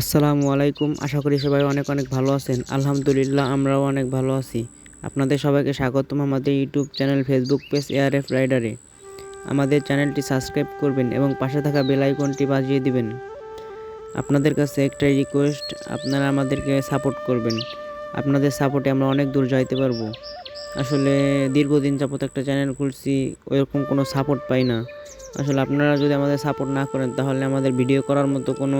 আসসালামু আলাইকুম। আশা করি সবাই অনেক অনেক ভালো আছেন। আলহামদুলিল্লাহ, আমরাও অনেক ভালো আছি। আপনাদের সবাইকে স্বাগতম আমাদের YouTube channel Facebook page ARF রাইডারে আমাদের চ্যানেলটি সাবস্ক্রাইব করবেন এবং পাশে থাকা বেল আইকনটি বাজিয়ে দিবেন। আপনাদের কাছে একটাই রিকোয়েস্ট আপনারা আমাদেরকে সাপোর্ট করবেন। আপনাদের সাপোর্টে আমরা অনেক দূর যাইতে পারব। আসলে দীর্ঘদিন যাবত একটা চ্যানেল খুলছি, ওইরকম কোনো সাপোর্ট পাই না। আসলে আপনারা যদি আমাদের সাপোর্ট না করেন, তাহলে আমাদের ভিডিও করার মতো কোনো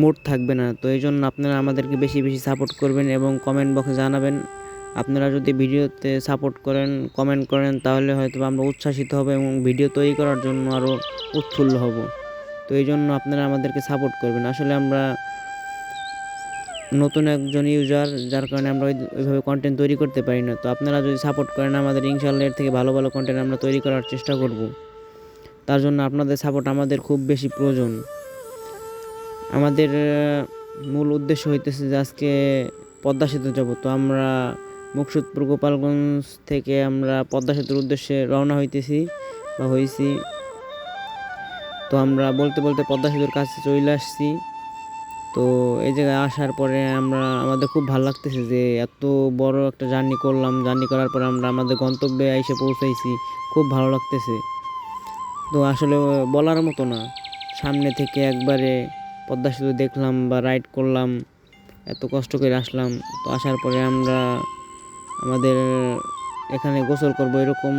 মুড থাকবে না। তো এই জন্য আপনারা আমাদেরকে বেশি বেশি সাপোর্ট করবেন এবং কমেন্ট বক্সে জানাবেন। আপনারা যদি ভিডিওতে সাপোর্ট করেন কমেন্ট করেন, তাহলে হয়তো আমরা উচ্ছ্বাসিত হব এবং ভিডিও তৈরি করার জন্য আরও উৎফুল্ল হব। তো এই জন্য আপনারা আমাদেরকে সাপোর্ট করবেন। আসলে আমরা নতুন একজন ইউজার যার কারণে আমরা ওইভাবে কন্টেন্ট তৈরি করতে পারি না। তো আপনারা যদি সাপোর্ট করেন, আমাদের ইনশাল্লাহ এর থেকে ভালো ভালো কন্টেন্ট আমরা তৈরি করার চেষ্টা করব। তার জন্য আপনাদের সাপোর্ট আমাদের খুব বেশি প্রয়োজন। আমাদের মূল উদ্দেশ্য হইতেছে যে আজকে পদ্মা সেতু যাব। তো আমরা মুকসুদপুর গোপালগঞ্জ থেকে আমরা পদ্মা সেতুর উদ্দেশ্যে রওনা হইতেছি বা হয়েছি তো আমরা বলতে বলতে পদ্মা সেতুর কাছে চলে আসছি। তো এই জায়গায় আসার পরে আমরা, আমাদের খুব ভালো লাগতেছে যে এত বড় একটা জার্নি করলাম। জার্নি করার পরে আমরা আমাদের গন্তব্যে এসে পৌঁছাইছি। খুব ভালো লাগতেছে। তো আসলে বলার মতো না। সামনে থেকে একবারে পদ্মা সেতু দেখলাম বা রাইড করলাম, এত কষ্ট করে আসলাম। তো আসার পরে আমরা আমাদের এখানে গোসল করব এরকম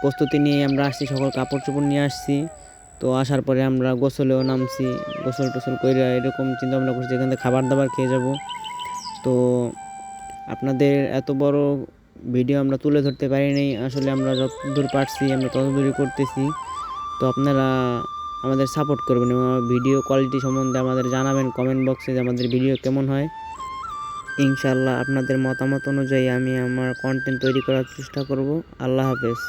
প্রস্তুতি নিয়ে আমরা আসছি, সকল কাপড় চোপড় নিয়ে আসছি। তো আসার পরে আমরা গোসলেও নামছি, গোসল টোসল করে এরকম চিন্তা ভাবনা করছি এখান থেকে খাবার দাবার খেয়ে যাব। তো আপনাদের এত বড় ভিডিও আমরা তুলে ধরতে পারিনি আসলে আমরা যত দূর পারছি, আমরা তত দূরই করতেছি। তো আপনারা আমাদের সাপোর্ট করবেন এবং ভিডিও কোয়ালিটি সম্বন্ধে আমাদের জানাবেন কমেন্ট বক্সে যে আমাদের ভিডিও কেমন হয়। ইনশাল্লাহ আপনাদের মতামত অনুযায়ী আমি আমার কন্টেন্ট তৈরি করার চেষ্টা করব। আল্লাহ হাফেজ।